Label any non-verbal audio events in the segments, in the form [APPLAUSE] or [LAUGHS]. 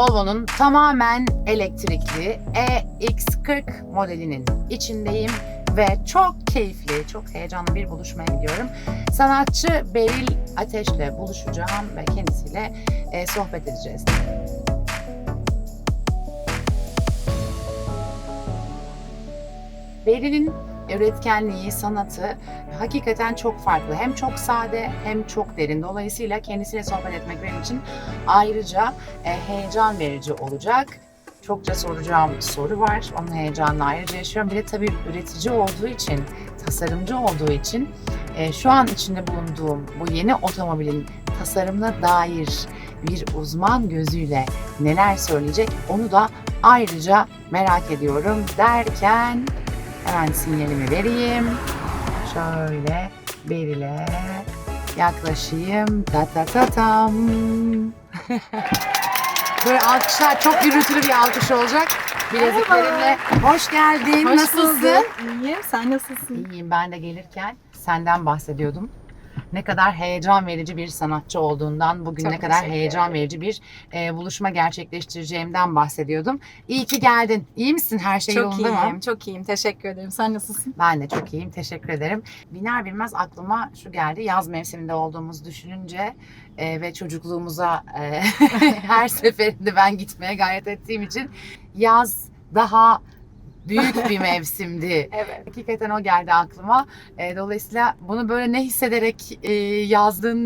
Volvo'nun tamamen elektrikli EX40 modelinin içindeyim ve çok keyifli, çok heyecanlı bir buluşmaya gidiyorum. Sanatçı Beril Ateş'le buluşacağım ve kendisiyle e, sohbet edeceğiz. Beril'in üretkenliği, sanatı hakikaten çok farklı. Hem çok sade hem çok derin. Dolayısıyla kendisiyle sohbet etmek benim için ayrıca e, heyecan verici olacak. Çokça soracağım soru var. Onun heyecanını ayrıca yaşıyorum. Bir de tabii üretici olduğu için, tasarımcı olduğu için e, şu an içinde bulunduğum bu yeni otomobilin tasarımına dair bir uzman gözüyle neler söyleyecek onu da ayrıca merak ediyorum derken hemen sinyalimi vereyim. Şöyle Beril'e yaklaşayım. Ta ta ta tam. [LAUGHS] Böyle alkışlar çok gürültülü bir alkış olacak. Bileziklerimle hoş geldin. Hoş Nasılsın? bulduk. İyiyim. Sen nasılsın? İyiyim. Ben de gelirken senden bahsediyordum. Ne kadar heyecan verici bir sanatçı olduğundan, bugün Çok ne kadar heyecan ederim. verici bir e, buluşma gerçekleştireceğimden bahsediyordum. İyi ki geldin. İyi misin? Her şey çok yolunda iyiyim. mı? Çok iyiyim. Teşekkür ederim. Sen nasılsın? Ben de çok iyiyim. Teşekkür ederim. Biner bilmez aklıma şu geldi. Yaz mevsiminde olduğumuzu düşününce e, ve çocukluğumuza e, [LAUGHS] her seferinde ben gitmeye gayret ettiğim için yaz daha büyük bir mevsimdi. [LAUGHS] Evet. Hakikaten o geldi aklıma. E, dolayısıyla bunu böyle ne hissederek e,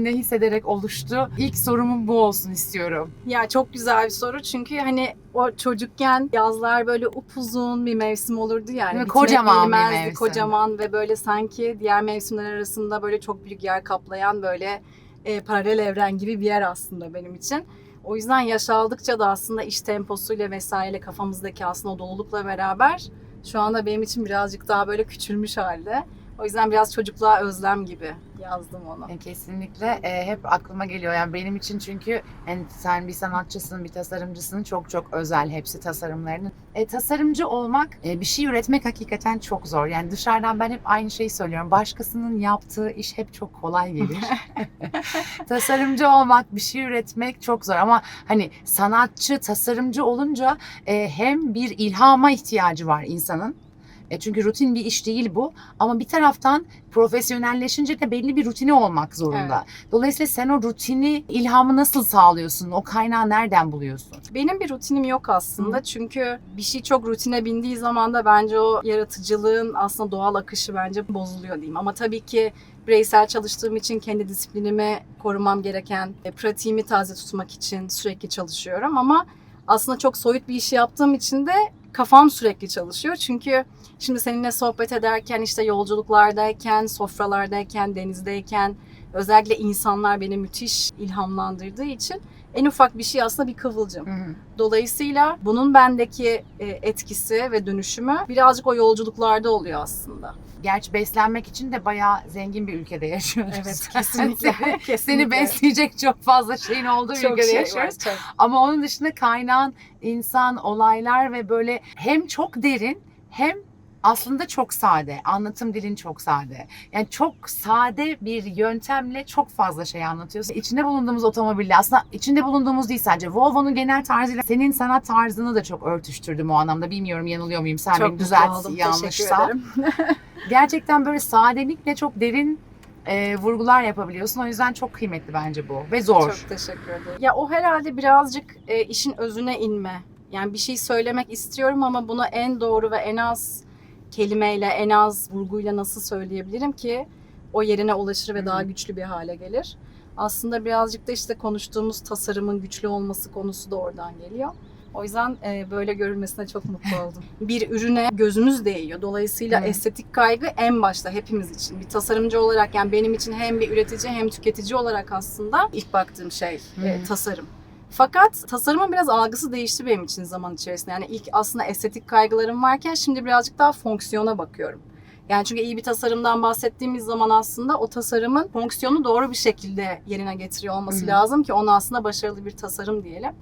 ne hissederek oluştu? İlk sorumun bu olsun istiyorum. Ya çok güzel bir soru çünkü hani o çocukken yazlar böyle upuzun bir mevsim olurdu yani. Kocaman bir mevsim. Kocaman ve böyle sanki diğer mevsimler arasında böyle çok büyük yer kaplayan böyle e, paralel evren gibi bir yer aslında benim için. O yüzden yaş aldıkça da aslında iş temposuyla vesaireyle kafamızdaki aslında o dolulukla beraber şu anda benim için birazcık daha böyle küçülmüş halde. O yüzden biraz çocukluğa özlem gibi yazdım onu. E, Kesinlikle e, hep aklıma geliyor. Yani benim için çünkü yani sen bir sanatçısın, bir tasarımcısın. Çok çok özel hepsi tasarımlarının. E, tasarımcı olmak, e, bir şey üretmek hakikaten çok zor. Yani dışarıdan ben hep aynı şeyi söylüyorum. Başkasının yaptığı iş hep çok kolay gelir. [LAUGHS] [LAUGHS] tasarımcı olmak, bir şey üretmek çok zor. Ama hani sanatçı, tasarımcı olunca e, hem bir ilhama ihtiyacı var insanın. E, çünkü rutin bir iş değil bu. Ama bir taraftan profesyonelleşince de belli bir rutini olmak zorunda. Dolayısıyla sen o rutini, ilhamı nasıl sağlıyorsun? O kaynağı nereden buluyorsun? Benim bir rutinim yok aslında çünkü bir şey çok rutine bindiği zaman da bence o yaratıcılığın aslında doğal akışı bence bozuluyor diyeyim. Ama tabii ki bireysel çalıştığım için kendi disiplinimi korumam gereken, e, pratiğimi taze tutmak için sürekli çalışıyorum ama aslında çok soyut bir işi yaptığım için de kafam sürekli çalışıyor. Çünkü şimdi seninle sohbet ederken işte yolculuklardayken, sofralardayken, denizdeyken özellikle insanlar beni müthiş ilhamlandırdığı için en ufak bir şey aslında bir kıvılcım. Dolayısıyla bunun bendeki e, etkisi ve dönüşümü birazcık o yolculuklarda oluyor aslında. Gerçi beslenmek için de bayağı zengin bir ülkede yaşıyoruz. Evet [LAUGHS] kesinlikle. Seni [LAUGHS] kesinlikle. besleyecek çok fazla şeyin olduğu bir ülkede şey var. yaşıyoruz. Çok. Ama onun dışında kaynağın insan, olaylar ve böyle hem çok derin hem aslında çok sade. Anlatım dilin çok sade. Yani çok sade bir yöntemle çok fazla şey anlatıyorsun. İçinde bulunduğumuz otomobille aslında içinde bulunduğumuz değil sadece. Volvo'nun genel tarzıyla senin sanat tarzını da çok örtüştürdüm o anlamda. Bilmiyorum yanılıyor muyum? Sen Çok beni düzelt oldum. Yanlışsa. [LAUGHS] [LAUGHS] Gerçekten böyle sadelikle çok derin e, vurgular yapabiliyorsun. O yüzden çok kıymetli bence bu ve zor. Çok teşekkür ederim. Ya o herhalde birazcık e, işin özüne inme. Yani bir şey söylemek istiyorum ama bunu en doğru ve en az kelimeyle, en az vurguyla nasıl söyleyebilirim ki o yerine ulaşır ve daha güçlü bir hale gelir. Aslında birazcık da işte konuştuğumuz tasarımın güçlü olması konusu da oradan geliyor. O yüzden e, böyle görülmesine çok mutlu [LAUGHS] oldum. Bir ürüne gözümüz değiyor. Dolayısıyla Hı. estetik kaygı en başta hepimiz için. Bir tasarımcı olarak yani benim için hem bir üretici hem tüketici olarak aslında ilk baktığım şey e, tasarım. Fakat tasarımın biraz algısı değişti benim için zaman içerisinde. Yani ilk aslında estetik kaygılarım varken şimdi birazcık daha fonksiyona bakıyorum. Yani çünkü iyi bir tasarımdan bahsettiğimiz zaman aslında o tasarımın fonksiyonu doğru bir şekilde yerine getiriyor olması Hı lazım ki ona aslında başarılı bir tasarım diyelim.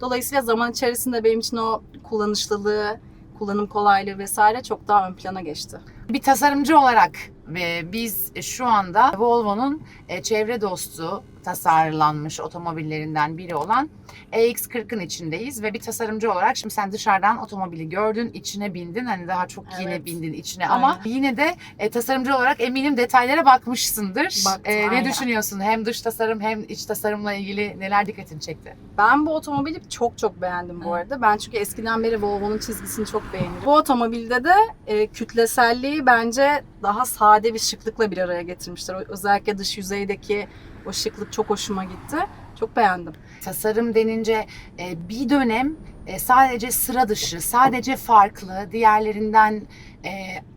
Dolayısıyla zaman içerisinde benim için o kullanışlılığı, kullanım kolaylığı vesaire çok daha ön plana geçti. Bir tasarımcı olarak Ve biz şu anda Volvo'nun e, çevre dostu tasarlanmış otomobillerinden biri olan EX40'ın içindeyiz ve bir tasarımcı olarak şimdi sen dışarıdan otomobili gördün, içine bindin. Hani daha çok yine Evet. bindin içine ama yine de e, tasarımcı olarak eminim detaylara bakmışsındır. Baktım, E, ne aynen. düşünüyorsun? Hem dış tasarım hem iç tasarımla ilgili neler dikkatini çekti? Ben bu otomobili çok çok beğendim bu Hı. arada. Ben çünkü eskiden beri Volvo'nun çizgisini çok beğenirim. Bu otomobilde de e, kütleselliği bence daha sade bir şıklıkla bir araya getirmişler. Özellikle dış yüzeydeki o şıklık çok hoşuma gitti. Çok beğendim. tasarım denince e, bir dönem e, sadece sıra dışı, sadece farklı, diğerlerinden e,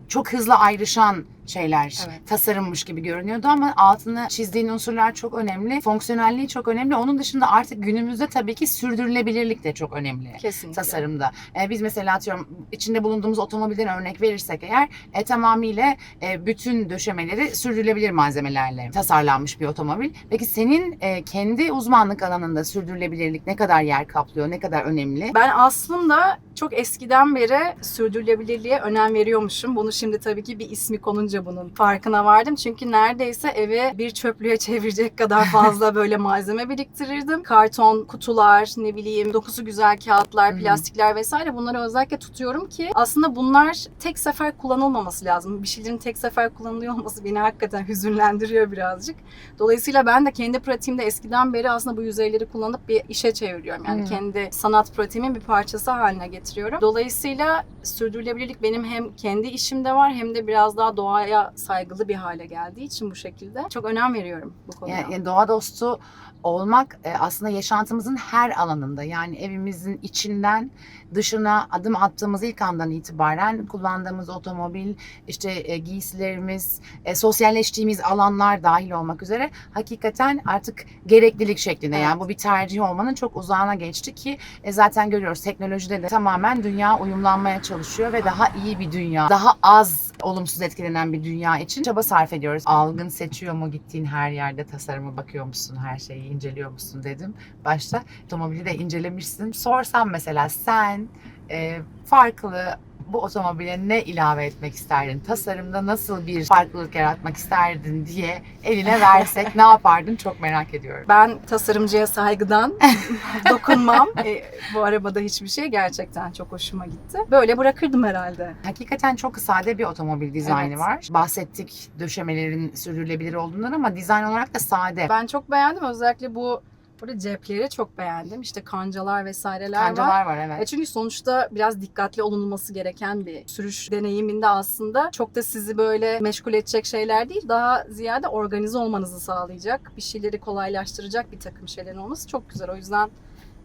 çok hızlı ayrışan şeyler Evet. tasarımmış gibi görünüyordu ama altını çizdiğin unsurlar çok önemli, fonksiyonelliği çok önemli. Onun dışında artık günümüzde tabii ki sürdürülebilirlik de çok önemli Kesinlikle. tasarımda. E, biz mesela atıyorum içinde bulunduğumuz otomobilden örnek verirsek eğer e, tamamıyla e, bütün döşemeleri sürdürülebilir malzemelerle tasarlanmış bir otomobil. Peki senin e, kendi uzmanlık alanında sürdürülebilirlik ne kadar yer kaplıyor, ne kadar önemli? Ben aslında çok eskiden beri sürdürülebilirliğe önem veriyormuşum. Bunu şimdi tabii ki bir ismi konunca bunun farkına vardım. Çünkü neredeyse eve bir çöplüğe [LAUGHS] çevirecek kadar fazla böyle malzeme biriktirirdim. Karton, kutular, ne bileyim dokusu güzel kağıtlar, plastikler vesaire bunları özellikle tutuyorum ki aslında bunlar tek sefer kullanılmaması lazım. Bir şeylerin tek sefer kullanılıyor olması beni hakikaten hüzünlendiriyor birazcık. Dolayısıyla ben de kendi pratiğimde eskiden beri aslında bu yüzeyleri kullanıp bir işe çeviriyorum. Yani Hı. kendi sanat pratiğimin bir parçası haline getiriyorum. Dolayısıyla sürdürülebilirlik benim hem kendi işimde var hem de biraz daha doğaya saygılı bir hale geldiği için bu şekilde çok önem veriyorum bu konuya. Yani, yani doğa dostu olmak e, aslında yaşantımızın her alanında yani evimizin içinden dışına adım attığımız ilk andan itibaren kullandığımız otomobil, işte e, giysilerimiz, e, sosyalleştiğimiz alanlar dahil olmak üzere hakikaten artık gereklilik şeklinde Evet. yani bu bir tercih olmanın çok uzağına geçti ki e, zaten görüyoruz teknolojide de tamamen dünya uyumlanmaya çalışıyor ve daha iyi bir dünya, daha az olumsuz etkilenen bir dünya için çaba sarf ediyoruz. Algın seçiyor mu gittiğin her yerde tasarıma bakıyor musun, her şeyi inceliyor musun dedim. Başta otomobili de incelemişsin. Sorsam mesela sen e, farklı bu otomobile ne ilave etmek isterdin? Tasarımda nasıl bir farklılık yaratmak isterdin diye eline versek ne yapardın çok merak ediyorum. Ben tasarımcıya saygıdan [LAUGHS] dokunmam. E, bu arabada hiçbir şey gerçekten çok hoşuma gitti. Böyle bırakırdım herhalde. Hakikaten çok sade bir otomobil dizaynı Evet. var. Bahsettik döşemelerin sürdürülebilir olduğundan ama dizayn olarak da sade. Ben çok beğendim. Özellikle bu burada cepleri çok beğendim. İşte kancalar vesaireler var. Kancalar var E evet. çünkü sonuçta biraz dikkatli olunması gereken bir sürüş deneyiminde aslında çok da sizi böyle meşgul edecek şeyler değil. Daha ziyade organize olmanızı sağlayacak, bir şeyleri kolaylaştıracak bir takım şeylerin olması çok güzel. O yüzden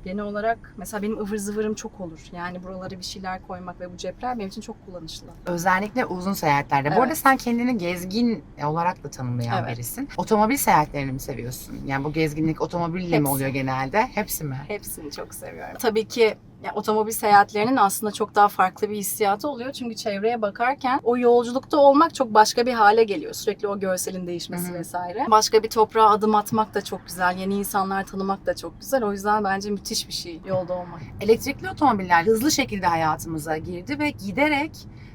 genel olarak mesela benim ıvır zıvırım çok olur. Yani buralara bir şeyler koymak ve bu cepler benim için çok kullanışlı. Özellikle uzun seyahatlerde. Bu arada Evet. sen kendini gezgin olarak da tanımlayan Evet. birisin. Otomobil seyahatlerini mi seviyorsun? Yani bu gezginlik otomobille mi Hepsi. oluyor genelde? Hepsi mi? Hepsini çok seviyorum. Tabii ki ya, otomobil seyahatlerinin aslında çok daha farklı bir hissiyatı oluyor. Çünkü çevreye bakarken o yolculukta olmak çok başka bir hale geliyor. Sürekli o görselin değişmesi Hı hı. vesaire. Başka bir toprağa adım atmak da çok güzel. Yeni insanlar tanımak da çok güzel. O yüzden bence müthiş bir şey yolda olmak. Elektrikli otomobiller hızlı şekilde hayatımıza girdi ve giderek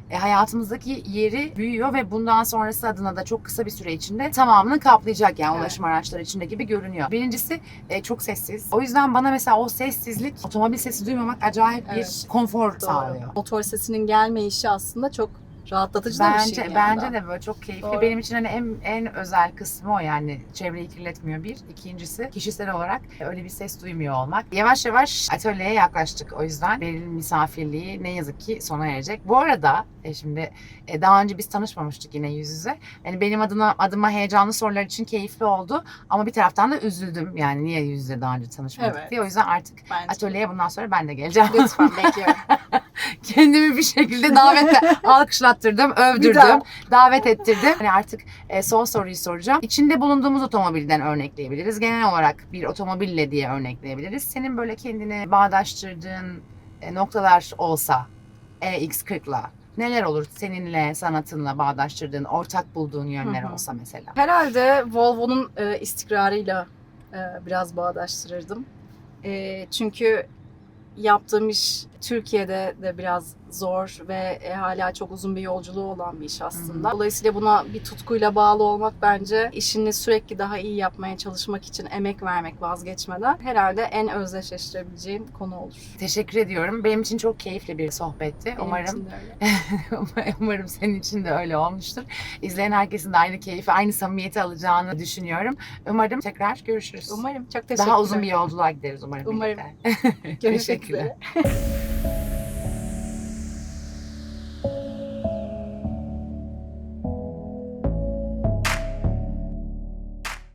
e, hayatımızdaki yeri büyüyor ve bundan sonrası adına da çok kısa bir süre içinde tamamını kaplayacak yani Evet. ulaşım araçları içinde gibi görünüyor. Birincisi e, çok sessiz. O yüzden bana mesela o sessizlik, otomobil sesi duymamak acayip Evet. bir konfor Doğru. sağlıyor. Motor sesinin gelmeyişi aslında çok rahatlatıcı da bir Bence şey. bence yandan. de böyle çok keyifli. Doğru. Benim için hani en en özel kısmı o yani çevreyi kirletmiyor bir. İkincisi kişisel olarak öyle bir ses duymuyor olmak. Yavaş yavaş atölyeye yaklaştık. O yüzden Beril'in misafirliği ne yazık ki sona erecek. Bu arada e, şimdi e, daha önce biz tanışmamıştık yine yüz yüze. Yani benim adıma adıma heyecanlı sorular için keyifli oldu ama bir taraftan da üzüldüm. Yani niye yüz yüze daha önce tanışmadık Evet. diye. O yüzden artık Bence. atölyeye bundan sonra ben de geleceğim. Lütfen [LAUGHS] bekliyorum. [LAUGHS] Kendimi bir şekilde davete alkışlattırdım, övdürdüm, davet ettirdim. Hani artık e, son soruyu soracağım. İçinde bulunduğumuz otomobilden örnekleyebiliriz. Genel olarak bir otomobille diye örnekleyebiliriz. Senin böyle kendini bağdaştırdığın e, noktalar olsa EX40'la neler olur seninle, sanatınla bağdaştırdığın, ortak bulduğun yönler Hı hı. olsa mesela? Herhalde Volvo'nun e, istikrarıyla e, biraz bağdaştırırdım. E, çünkü yaptığım iş Türkiye'de de biraz zor ve e, hala çok uzun bir yolculuğu olan bir iş aslında. Dolayısıyla buna bir tutkuyla bağlı olmak bence işini sürekli daha iyi yapmaya çalışmak için emek vermek vazgeçmeden herhalde en özdeşleştirebileceğin konu olur. Teşekkür ediyorum. Benim için çok keyifli bir sohbetti. Benim Umarım. [LAUGHS] Umarım senin için de öyle olmuştur. İzleyen herkesin de aynı keyfi, aynı samimiyeti alacağını düşünüyorum. Umarım tekrar görüşürüz. Umarım. Çok teşekkürler. Daha uzun bir yolculuğa gideriz umarım. Umarım. [LAUGHS] Teşekkürler. [LAUGHS]